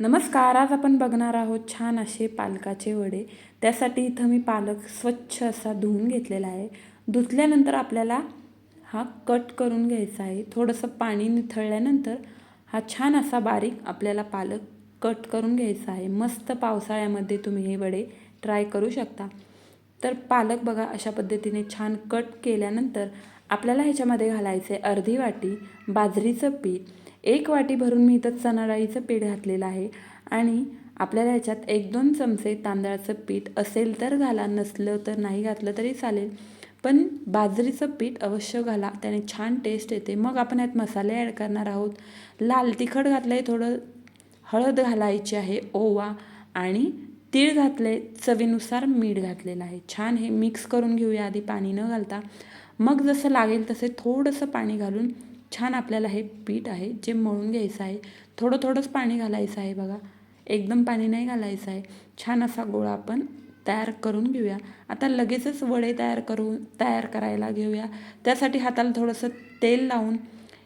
नमस्कार आज आपण बघणार आहोत छान असे पालकाचे वडे. त्यासाठी इथं मी पालक स्वच्छ असा धुवून घेतलेला आहे. धुतल्यानंतर आपल्याला हा कट करून घ्यायचा आहे. थोडंसं पाणी निथळल्यानंतर हा छान असा बारीक आपल्याला पालक कट करून घ्यायचा आहे. मस्त पावसाळ्यामध्ये तुम्ही हे वडे ट्राय करू शकता. तर पालक बघा अशा पद्धतीने छान कट केल्यानंतर आपल्याला ह्याच्यामध्ये घालायचे अर्धी वाटी बाजरीचं पीठ. एक वाटी भरून मी इथं चणा डाळीचं पीठ घातलेलं आहे आणि आपल्याला ह्याच्यात एक दोन चमचे तांदळाचं पीठ असेल तर घाला नसलं तर नाही घातलं तरी चालेल. पण बाजरीचं पीठ अवश्य घाला त्याने छान टेस्ट येते. मग आपण यात मसाले ॲड करणार आहोत. लाल तिखट घातलं आहे थोडं हळद घालायची आहे ओवा आणि तीळ घातले चवीनुसार मीठ घातलेलं आहे. छान हे मिक्स करून घेऊया आधी पाणी न घालता. मग जसं लागेल तसे थोडंसं पाणी घालून छान आपल्याला हे पीठ आहे जे मळून घ्यायचं आहे. थोडं थोडंच पाणी घालायचं आहे बघा. एकदम पाणी नाही घालायचं आहे. छान असा गोळा आपण तयार करून घेऊया. आता लगेचच वडे तयार करू तयार करायला घेऊया. त्यासाठी हाताला थोडंसं तेल लावून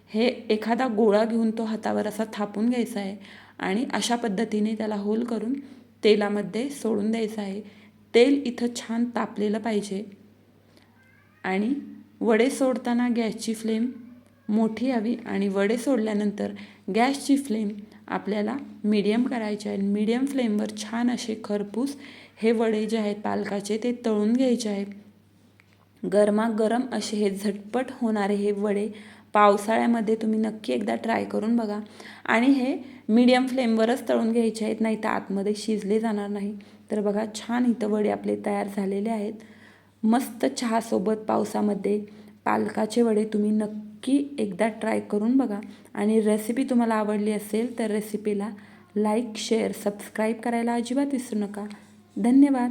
हे एखादा गोळा घेऊन तो हातावर असा थापून घ्यायचा आहे. आणि अशा पद्धतीने त्याला होल करून तेलामध्ये सोडून द्यायचं आहे. तेल इथं छान तापलेलं पाहिजे. आणि वडे सोडताना गॅसची फ्लेम मोठी हवी आणि वडे सोडल्यानंतर गॅसची फ्लेम आपल्याला मीडियम करायची आहे. मीडियम फ्लेमवर छान असे खरपूस हे वडे जे आहेत पालकाचे ते तळून घ्यायचे आहेत. गरमागरम असे हे झटपट होणारे हे वडे पावसाळ्यामध्ये तुम्ही नक्की एकदा ट्राय करून बघा. आणि हे मीडियम फ्लेमवरच तळून घ्यायचे आहेत नाही तर आतमध्ये शिजले जाणार नाही. तर बघा छान इथं वडे आपले तयार झालेले आहेत. मस्त चहासोबत पावसामध्ये पालकाचे वडे तुम्ही नक्की एकदा ट्राय करून बघा. आणि रेसिपी तुम्हाला आवडली असेल तर रेसिपीला लाईक शेअर सबस्क्राईब करायला अजिबात विसरू नका. धन्यवाद.